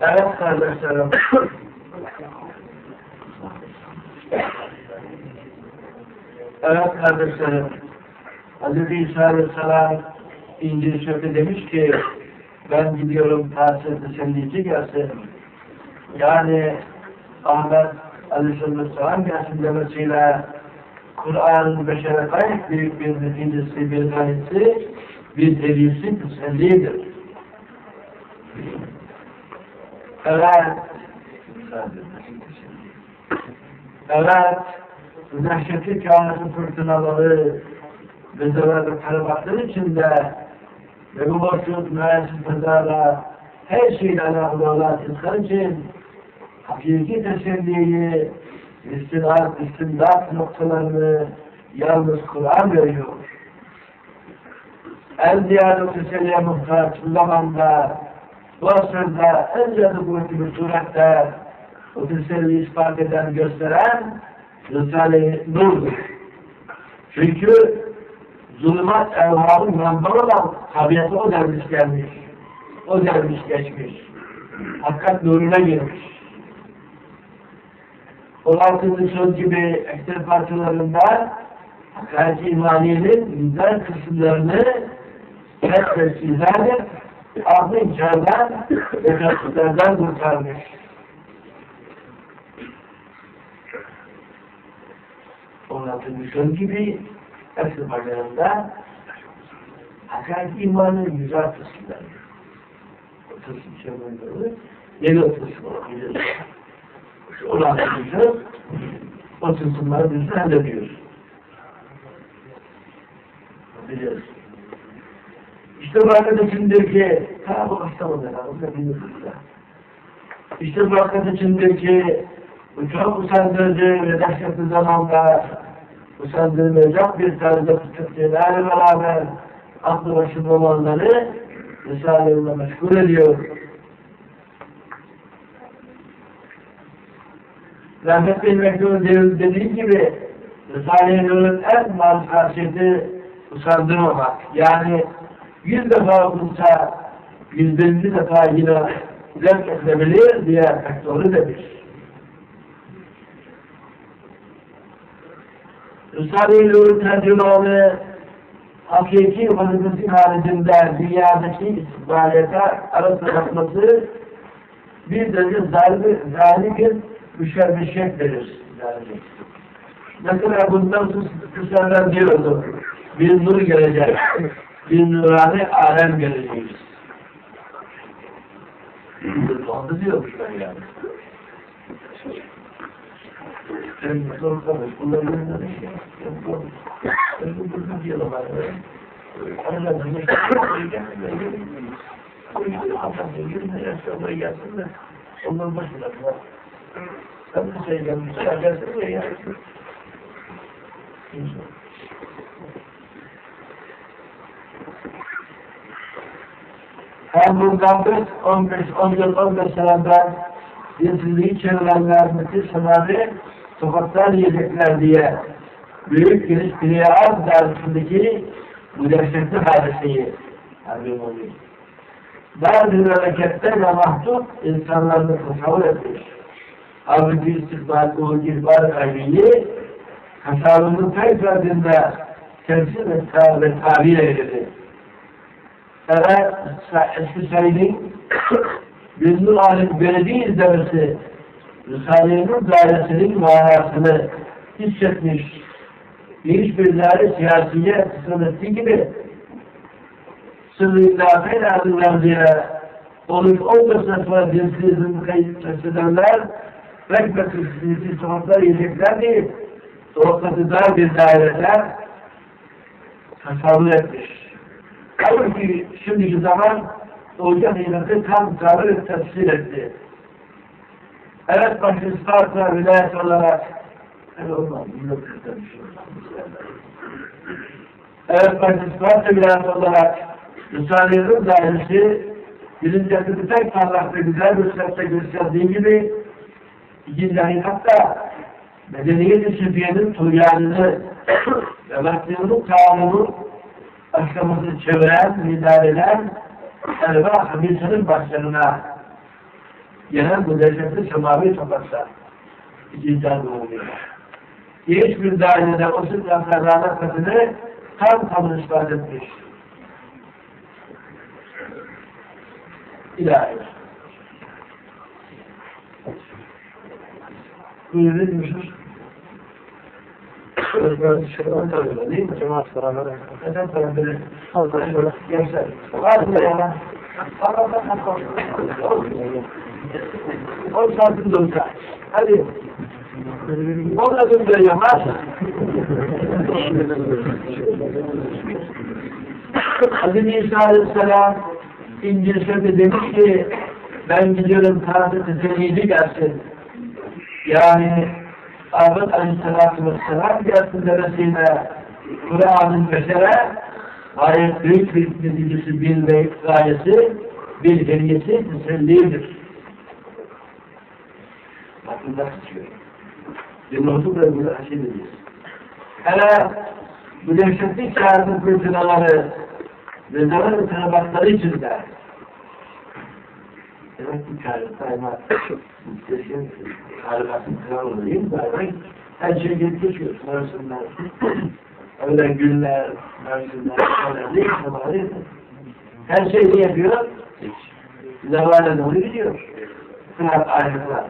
Evet kardeşlerim. Evet kardeşlerim. Hz. İsa Aleyhisselam İncil Şöpü demiş ki ben gidiyorum tahsil tesellici gelsin. Yani Ahmet Aleyhisselam gelsin demesiyle Kur'an'ın beşere gayet büyük bir neticesi, bir gayesi, bir delisi, tesellidir. Evet. Evet. Dehşetli kainatın fırtınaları zararlı karabatlar içinde ve bu boşluk pazarla her şeyle alakalı insan için hakiki teselliyi istinat, istindat noktalarını yalnız Kur'an veriyor. Ziyade teselliye muhtaç bu zamanda bu asırda ziyade kuvvetli bir surette o teselliyi ispat eden, gösteren Risale-i Nur'dur. Çünkü zulümat evhamın manbar olan tabiatı o dermiş gelmiş. O dermiş geçmiş. Hakikat nuruna girmiş. 16. söz gibi ekser parçalarında hakaret imaniyenin güzel kısımlarını tek ve sizlerdir. Ahlı inkardan ve kasıtlardan kurtarmış. Söz gibi ekser parçalarında hakaret imanın güzel kısımları. O kısım şöyle yeni o kısım olabilir. Olan kısım o kısımları biz hallediyoruz. Biliyoruz. İşte bu arkadaşındaki ta bu hasta herhalde biliyorsunuz da. İşte bu arkadaşındaki bu çok usandırıcı ve dehşetli zamanda usandırmayacak bir tarzda fıtıkçılarla beraber aklı başında olanları Risale'yle meşgul ediyor. Rahmetli Mektu'nun dediği gibi Risale-i Nur'un en karşıtı usandırmamak. Yani yüz defa okunsa yüz birinci defa yine zevk edilebilir diye doğru demiş. Risale-i Nur'un tercümanı hakiki vazifesi haricinde dünyadaki istikbaliyete arasında bakması bir derece zalim müşerbeşet verir. Mesela bundan kısalar diyordu. Bir nur gelecek. Bir nurani alem geleceğiz. Onu diyormuş ben yani. Sen zor kalmış. Bunları yönlendir. Ben bu burada diyelim var. Aralarında ne gelsin de onların başına ben de şey gelmiş, gelsin ya. Hem buradan 15, 10 yıl, 15 seneden dinsizliği çevrilenler, müthiş sebebi sokaklar yiyecekler diye büyük Piliyar dersindeki bu dehşetli hadiseyi. Bazı memlekette ve mahdut insanlarını tasavvur etmiş. Halbuki istikbal, bu ihbar kaybeyi tasavvurun fevkalinde temsil ve tabir edildi. Evet, Said'in Gülnur Alim Belediye izlemesi Risale-i Nur dairesinin manasını hissetmiş. Hiçbirleri siyasiye ettiği gibi illâfe lazımlar diye olup olmasa sonra dinsizin kayıt edenler bekmek dinsiz sokaklar yiyecekler değil sokakları dar bir daireler tasavvur etmiş. Halbuki şimdiki zaman olacak hizmeti tam karı tefsir etti. Evet başka Isparta vilayet olarak evet başka Isparta vilayet olarak Risale-i dairesi birinci akıtı tek parlak ve güzel bir sesle gösterdiği gibi ikinci ayın hatta medeniyet-i süfiyenin tuğyanını ve vaktinin kanunu başlamasını çeviren, idare eden Erva hamisinin başlarına gelen bu lezzetli semavi topraklar ikinciden doğuyor. Hiçbir dairede o sık yaprağına kadını tam tam ispat etmiş. İlahi. Buyurulmuşuz. Değil mi? Cemaat sıraları. Neden böyle? Allah şöyle. Gençler. Var mı ya? On santim dolsa. Hadi. On adım da yapar. Hazreti İsa Aleyhisselam İncil Sözü demiş ki ben gidiyorum Tanrı temizlik gelsin. Yani Ahmet Aleyhisselatü Vesselam gelsin demesiyle Kur'an'ın beşere gayet büyük bir neticesi, bir gayesi, bir hediyesi tesellidir. Bakın nasıl çıkıyor. Notu da bunu aşırıyız. Hele bu dehşetli çağrının fırtınaları ve zaman tarabatları içinde Demek ki çağrı saymak muhteşem harikasın kral olayım. Zaten her şey gelip geçiyor. Mevsimler, öyle günler, mevsimler, öyle değil mi? Her şey ne yapıyor? Zavale doğru gidiyor. Fırat ayrıca.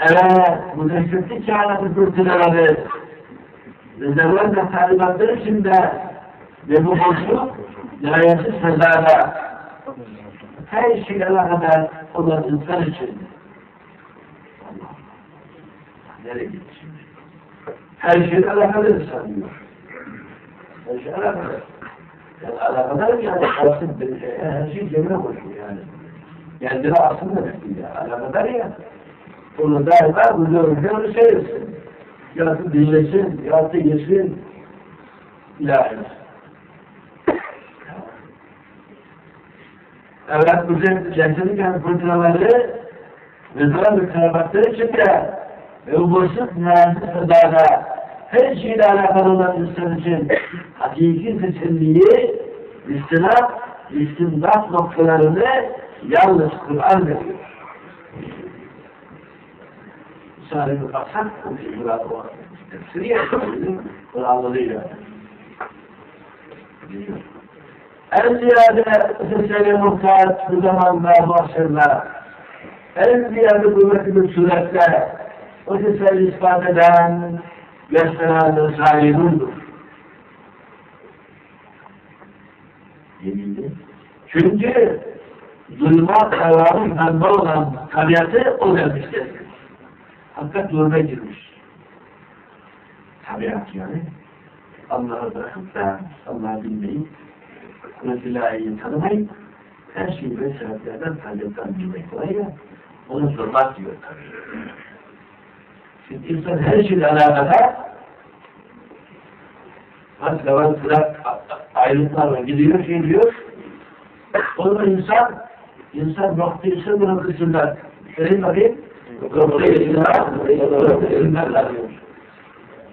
Evet, bu dehşetli çağrı ve zaman ve talimatları içinde ve bu boşluk layası sezada her şeyle alakadar olan insan için nereye gitti şimdi? Her şeyle alakadar insan diyor. Her şey alakadar. Yani alakadar yani bir şey, her şey cebine koşuyor yani. Kendine aslında demek ya, alakadar ya. Onu daima bu görünce onu seyretsin. Ya da dinlesin, ya da yesin. İlahi. Evet, bu cennetin kendi fırtınaları zaman ve karabatları içinde ve boşluk mühendis sadada her şeyle alakalı olan insan için hakiki teselliyi, istinaf, istindat noktalarını yalnız Kur'an veriyor. Misali bir baksak, bu burada o tefsiri yapıyor, Kur'an'larıyla. En ziyade sesleri muhtaç bu zamanda mahşerler. En ziyade kuvvetli bir surette o sesleri ispat eden gösteren. Yeminli. Çünkü zulma kararın pembe olan tabiatı o vermiştir. Hakikat zulme girmiş. Tabiat yani. Allah'ı bırakıp da Allah'ı bilmeyip Resulü'yü tanımayıp her şeyi ve sebeplerden tabiattan bilmek ya onu sormak diyor tabii. Şimdi insan her şeyle alakadar Hatta var bırak ayrıntılarla gidiyor, şey diyor. O zaman insan, insan noktaysa bunun kısımlar. Söyleyin bakayım.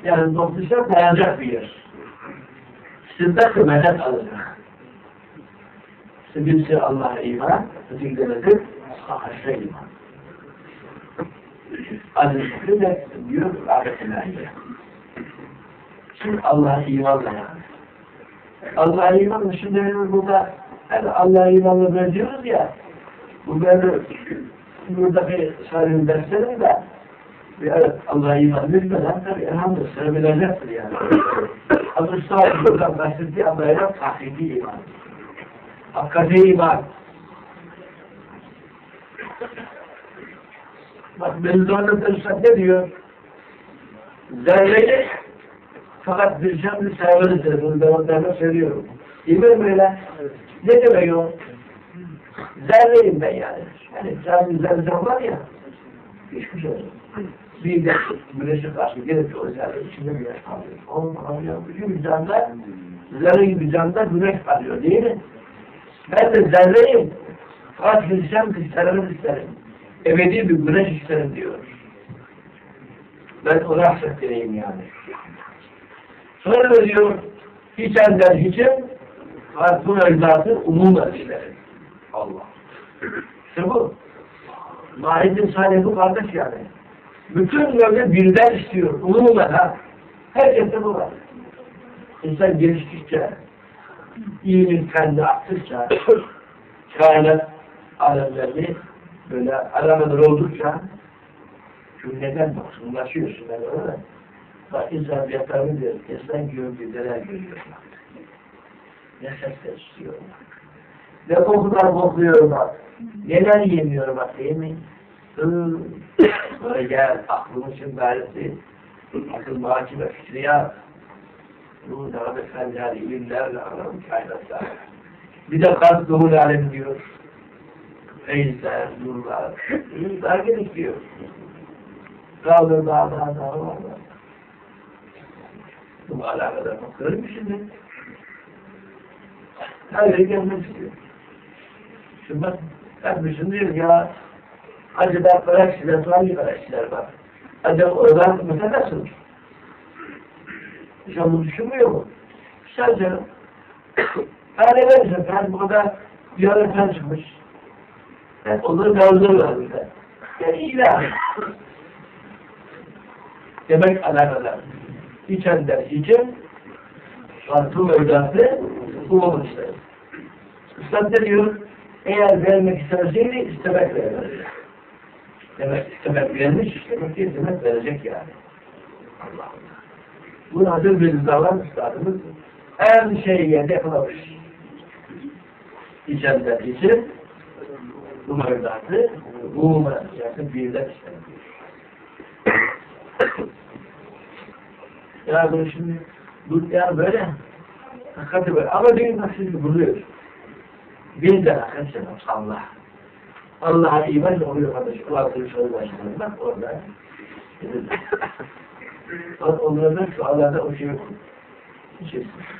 Yani noktaysa dayanacak bir yer. Sizde kıymetet alacak. Birisi Allah'a iman, öteki de nedir? Haşra iman. Aziz de diyor, ahiret ilahiye. Şimdi Allah'a imanla yani. Allah'a imanla şimdi benim burada yani Allah'a imanla böyle diyoruz ya bu böyle buradaki sahibi derslerim de evet Allah'a iman bilmeden tabi elhamdülillah sevebilecektir yani. Hazreti Sa'id buradan bahsettiği Allah'a iman hakiki iman. Hakiki iman. Bak Mevzu'nun Üstad ne diyor? Zerreyi fakat bir canlı severidir. Bunu ben onlarla söylüyorum. Değil mi böyle? Ne demek o? Zerreyim ben yani. Yani canlı zerre var ya. Şey yok. Bir de güneşe karşı gelip o zerre içinde güneş kalıyor. Onun kalıyor. Bütün canda zerre gibi canda güneş kalıyor değil mi? Ben de zerreyim. Fakat gideceğim isterim isterim. Ebedi bir güneş isterim diyor. Ben ona hasrettireyim yani. Sonra da diyor, hiç ender hiçim, farklı mevzuatı umumen işlerim. Allah. İşte bu. Mahidin sahibi bu kardeş yani. Bütün mevzu birden istiyor. Umumen ha. Herkeste bu var. İnsan geliştikçe, iyinin kendi arttıkça, kainat alemlerini böyle arameler oldukça cümleden mahzunlaşıyorsun ben öyle. Bak insan yatağını diyor, insan gövdeler görüyor. Ne sesler istiyor Ne kokular kokluyor bak. Neler yemiyor bak değil mi? Böyle gel aklımın için gayreti. Akıl maki ve fikriyat. Da efendiler, ilimlerle aram kainatlar. Bir de kalp zuhul alem diyor. Feyizler, nurlar. Nurlar gerekiyor. Dağlar, dağlar, dağlar, dağlar. Bu alakadar bakıyorum şimdi. Her yere gelmek istiyor. Şimdi bak, ben düşünüyorum ya, acaba karakçiler, hangi karakçiler var? Acaba oradan mesela nasıl? Hiç düşünmüyor mu? Güzel canım. Yani verirsin, ben bu kadar öğretmen çıkmış. Ben onları kaldırırlar bir de. Yani ilah. Demek alakalar. İçenler için farklı mevzuatı bulunmuşlar. Üstad ne diyor? Eğer vermek isterseydi istemek verir. Demek istemek vermiş, istemek değil, demek verecek yani. Allah Allah. Bu hazır bir zaman üstadımız en şey yerde yakalamış. İçenler için bu mevzuatı bu mevzuatı birden istemek. Ya böyle şimdi bu ya böyle hakikaten böyle ama düğün nasıl buluyor. Bir de hakikaten Allah. Allah'a iman oluyor kardeş. Kulakları şöyle başlıyor. Bak orada. Onlardan şu Allah'da o şey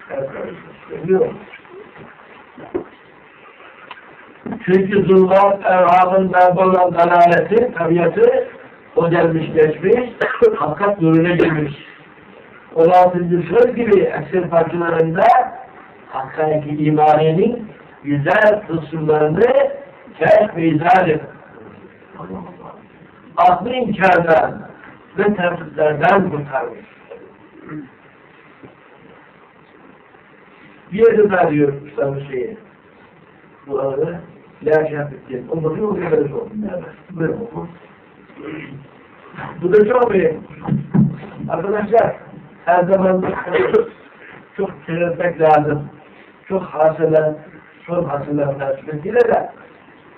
kardeşler. Görüyor? Çünkü zulmat evhamında bulunan dalaleti, tabiatı o gelmiş geçmiş, hakikat nuruna girmiş. 16. söz gibi eksir parçalarında hakiki imanenin güzel kısımlarını keşf izah edin. Aklı inkardan ve tertiplerden kurtarmış. Bir yerde daha diyor Mustafa şeyi. Bu arada La şahit Ondan yok böyle oldu. Böyle oldu. Bu da çok iyi. Arkadaşlar her zaman çok seyretmek lazım. Çok hasıla, çok hasıla hikmetiyle de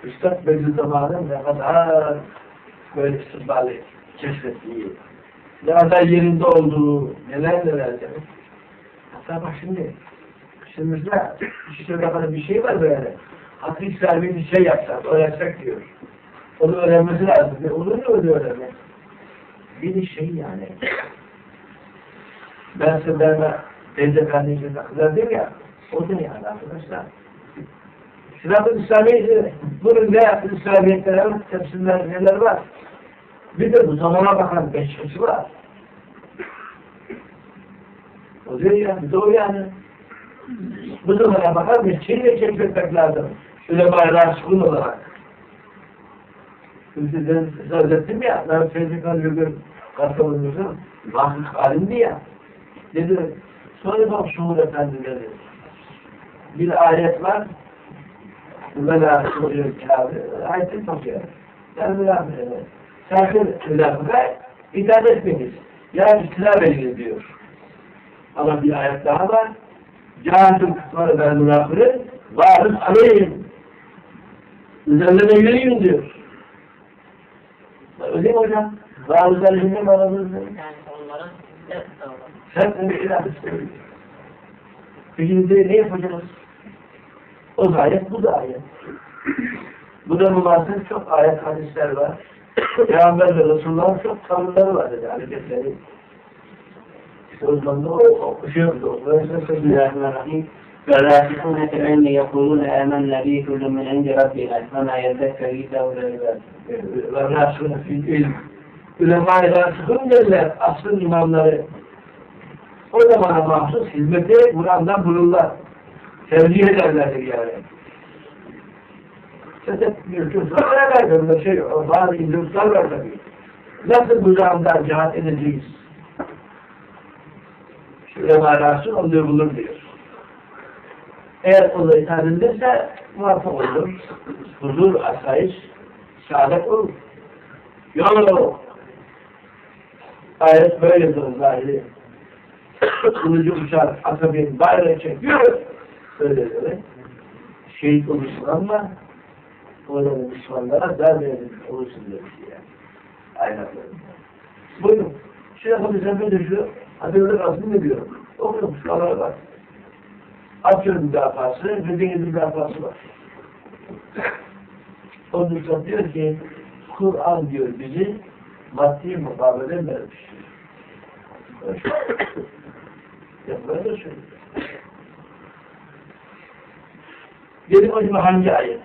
Üstad Beyli zamanı ne kadar böyle istikbali keşfettiği, ne kadar yerinde olduğu, neler neler demek. Hatta bak şimdi, şimdimizde işte kadar bir şey var böyle. Hakkı İslami bir şey yapsak, öğretsek diyor. Onu öğrenmesi lazım. Ne olur mu öyle öğrenmek? Bir şey yani. Ben size verme teyze kardeşim kızlar değil ya. O da yani arkadaşlar. Sırat-ı İslami, bunun ne yaptı İslamiyetlerin tepsiler neler var? Bir de bu zamana bakan kişi var. O diyor ya, bir de o yani. Bu zamana bakan bir şeyle keşfetmek lazım. Ulema-i Raşkun olarak. Şimdi ben söz ettim ya, ben Feyzi Kalbü'nün katılımcısı, vakıf alimdi ya. Dedi, sonra bak Şuur Efendi dedi. Bir ayet var, Vela Şuur Kâbi, ayetin çok yer. Yani Vela Sakın hilafına itaat etmeniz. Yani istilaf ediniz diyor. Ama bir ayet daha var. Câhâtül kutları ben münafırı, varız aleyhim. Üzerlerine yürüyün diyor. Öyle mi hocam? Varız aleyhim ne manadır? Yani onların hep onu ilah. Peki de ne yapacağız? O da ayet, bu da ayet. Bu da münasır çok ayet hadisler var. Peygamber ve Resulullah'ın çok tavırları var dedi hareketleri. İşte o zaman da o, o şey oldu. بسم الله الرحمن الرحيم والراسخون في العلم يقولون آمنا به كل من عند ربنا وما يذكر إلا أولو الألباب Ve rasûne fil ilm. Ulema-i rasıkın derler, asrın imamları. O zamana mahsus hizmeti Kur'an'dan bulurlar. Tercih ederlerdi yani. Mülkümüzle beraber böyle şey, bazı indirimler var tabii. Nasıl bu zamanda cihat edeceğiz? Şöyle manası oluyor bulur diyor. Eğer o da itaat edilirse muvaffak olur. Huzur, asayiş, saadet olur. Yolu Ayet böyledir zahiri. Kılıcı uçar, asabin bayrağı çekiyor. Öyle böyle. Şehit olursun ama orada Müslümanlara vermeyelim olursun demiş yani. Aynen böyle. Buyurun. Şey yapabilirsem böyle şu Ademler aslında ne diyor? Okudum şuralar var. Atıyor müdafası, dediğiniz müdafası var. Onun için diyor ki Kur'an diyor bizi maddi mukabele vermiş. Ya böyle söylüyor. Dedim acaba hangi ayet?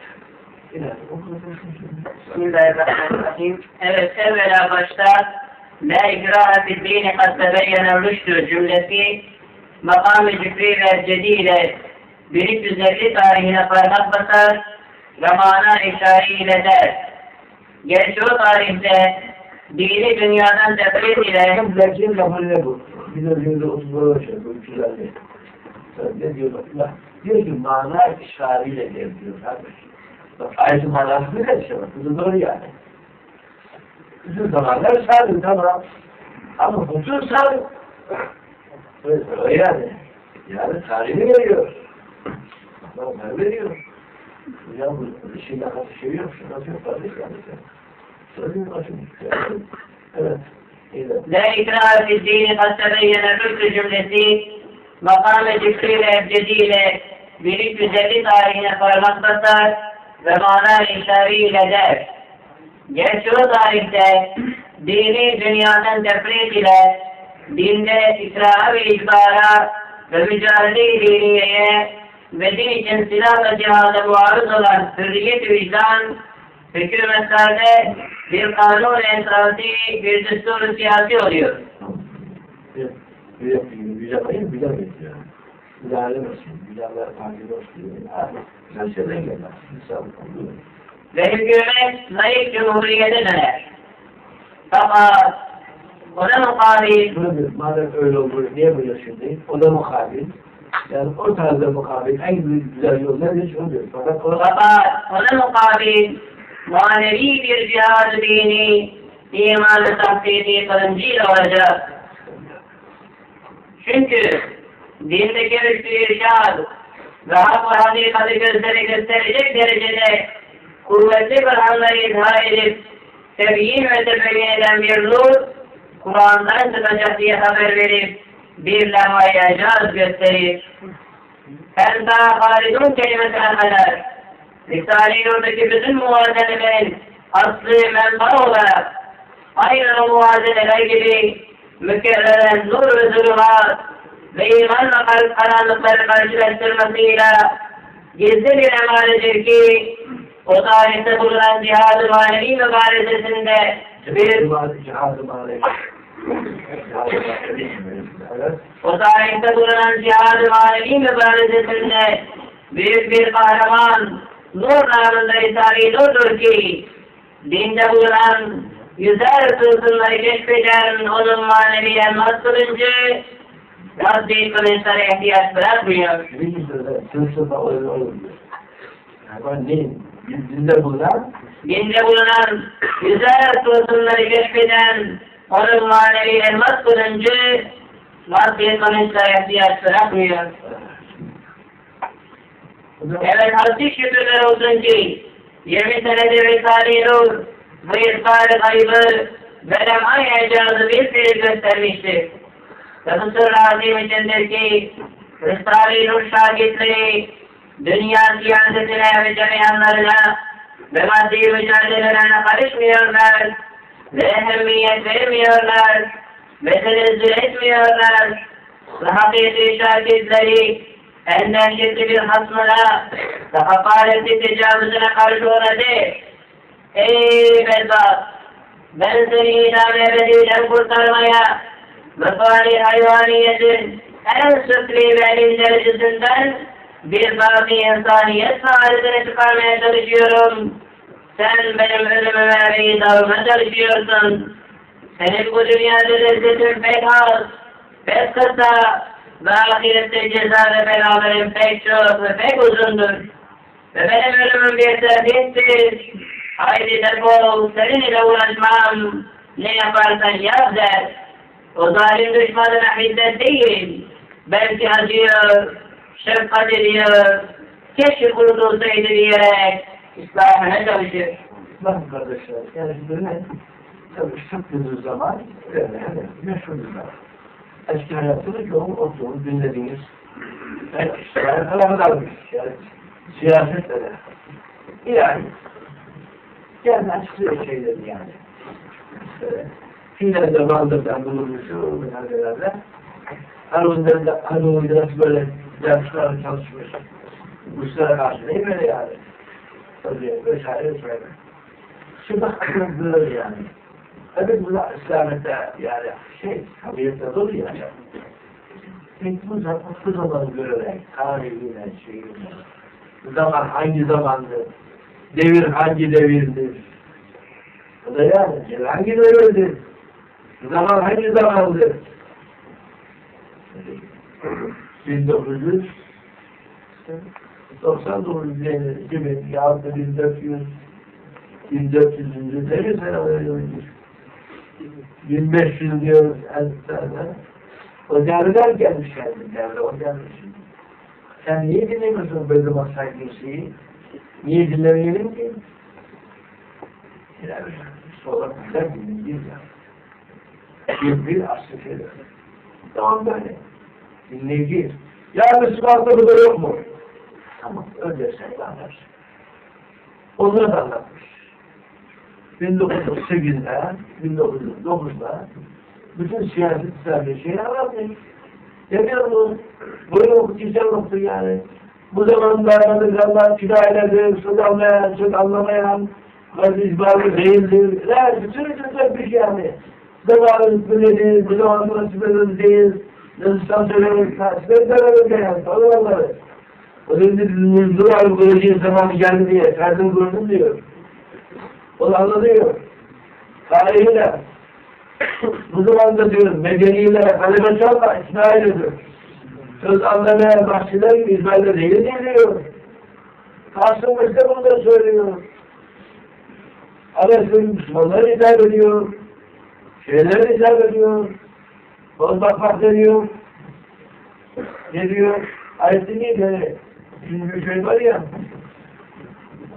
Bismillahirrahmanirrahim. Evet, evvela başta La ikraha fid dini kad tebeyyene rüştü cümlesi makam-ı cüfri ve cediyle 1350 tarihine parmak basar ve mana işari ile der. Gerçi o tarihte dini dünyadan tefrit ile zevkin lafı ne bu? Bir de diyordu 30 lira şey, bu 350. Ne diyor bak? bak, Diyor ki mana işariyle diyor diyor kardeşim. Ayetin manası ne işte bak. Bu doğru yani. Bütün zamanlar salim tamam. Ama salim. Öyle yani. Yani salimi veriyor. Normal veriyor. Ya bu işin nakası şey yok, şurası yok kardeş yani. Söyleyeyim başım. Evet. İkraha fid dini kad tebeyyene rüştü cümlesi makam-ı cüfri ve cediyle 1350 tarihine parmak basar ve mana. Gerçi o tarihte dini dünyadan tefrit ile dinde ikraha ve icbara ve mücadele-i diniyeye ve din için silahla cihada muarız olan hürriyet vicdan hükümetlerde bir kanun esası bir düstur siyasi oluyor. Yapayım, bir yapayım ya. Müdahale olsun, müdahale takip olsun. Abi, güzel şeyler gelmez. İnsan oluyor. Ve hükümet layık cumhuriyete döner. Fakat ona mukabil madem öyle olur, niye böyle şimdi? O da mukabil. Yani o tarzda mukabil, en büyük güzel yol nedir? Şunu diyor. Fakat o fakat ona mukabil manevi bir cihad dini imanı tahsili kılıncıyla olacak. Çünkü dindeki rüştü irşad ve hak ve hakikati gözleri gösterecek derecede kuvvetli Kur'an'ları izhar edip tebyin ve tebyin eden bir nur Kur'an'dan çıkacak diye haber verip bir levhaya icaz gösterir. Hem daha halidun kelimesinden kadar Risale-i Nur'daki bütün muvazenelerin aslı menba olarak aynı o muvazeneler gibi mükerreren nur ve zulümat ve iman ve kalp karanlıkları karşılaştırmasıyla gizli bir emanedir ki o tarihte bulunan cihad-ı manevi mübarizesinde bir o tarihte bulunan cihad-ı manevi mübarizesinde büyük bir kahraman nur namında risale nurdur ki dinde bulunan yüzer tılsımları keşfeden onun manevi elmas kılıncı maddi kılıçlara ihtiyaç bırakmıyor. Sınıfta öyle olur. Ama ne? Dinde bulunan Dinde bulunan yüzer tılsımları keşfeden onun manevi elmas kılıncı maddi kılıçlara ihtiyaç bırakmıyor. Evet, haddi şükürler olsun ki 20 senedir Risale-i Nur bu ihbar-ı gaybı ve lem'ay ecazı bir seri göstermiştir. Azim içindir ki Risale-i Nur şagirtleri dünya siyasetine ve cemiyanlarına ve maddi mücadelelerine karışmıyorlar ve ehemmiyet vermiyorlar ve tenezzül etmiyorlar ve hakiki şagirtleri enden ciddi bir hasmına ve hakaretli tecavüzüne karşı ona de Ey bedbaht! Ben seni idam ebediden kurtarmaya ve fani hayvaniyetin en süfli ve incelicisinden bir baki insaniyet saadetini çıkarmaya çalışıyorum. Sen benim ölümüme ve idamıma çalışıyorsun. Senin bu dünyada lezzetin pek az, pek kısa ve ahirette ceza ve belaların pek çok ve pek uzundur. Ve benim ölümüm bir tertiptir. Haydi defol, seninle uğraşmam. Ne yaparsan yap der. O zalim düşmanına hiddet değil. Belki acıyor, şefkat ediyor. Keşke kurtulsaydı diyerek ıslahına çalışır. Bakın kardeşler, yani böyle tabii sıktığınız zaman öyle yani meşhurlar. Eski hayatını yoğun oturup dinlediniz. Yani yani falan kalmış yani siyasetle de. Yani gelmez size şeyler yani. İşte, Fiilen zamandır ben bulunmuşum binadelerde. Harun'dan da Harun'da böyle dersler çalışmış. Ruslara karşı değil mi yani? Tabii vesaire vesaire. Şimdi böyle yani. Tabii bu da İslamiyet'te yani şey, tabiiyette dolu yani. Peki bu zaman, bu zaman görerek, tarihine, şeyine, zaman hangi zamandır, devir hangi devirdir, bu da yani hangi devirdir, zaman hangi zamandır, 1999 gibi yahut da 1400 1400. devir seneleriymiş. 1500 diyoruz en sene. O devreler gelmiş geldi devre o gelmiş. Sen niye dinlemiyorsun böyle masal kimseyi? Niye dinlemeyelim ki? Sonra güzel dinleyiz ya. Aslı şeyler. Tamam böyle. Dinleyeceğiz. Ya Müslümanlıkta bu da yok mu? Tamam, öyle sen anlarsın. Onları da anlatmış. 1908'de, 1909'da bütün siyaset İslami şeyi anlatmış. Demiyor mu? Böyle güzel okut yani. Bu zamanlarda Allah filayledir, söz anlayan, söz anlamayan, ve izbarlı değildir. Yani bütün bütün bir şey yani. Zamanın böyledir, bu zamanın nasıl böyle değil. Nasıl söylemek, nasıl söylemek yani. Allah'ları. O da dedi, muzdur algılayacağın zamanı geldi diye. Ferdim gördüm diyor. O da anlatıyor. Tarihiyle. Bu zamanda diyor, medeniyle, kaleme çalma, İsmail'idir. Söz anlamaya bahçeler gibi İsmail'de değil diyor. Mesle bunu da söylüyor. Arasın Müslümanları hitap ediyor. Şeyleri hitap ediyor. Bozmak deniyor. Ne diyor? Ayeti neydi? Şimdi bir şey var ya.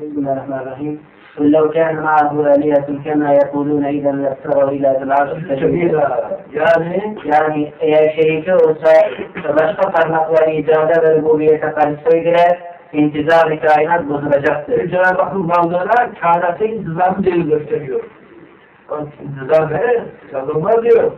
بسم الله الرحمن الرحيم قل لو كان معه آلهة كما يقولون إذا لافتروا إلى ذي العرش سبيلا Sebila. Yani Yani eğer şeriki olsa başka parmakları icada ve rububiyete karışsaydılar intizam-ı kainat bozulacaktır. Cenab-ı Hakk'ın varlığına kainatın intizamı değil gösteriyor. Bak intizam ne? Çalınmaz diyor.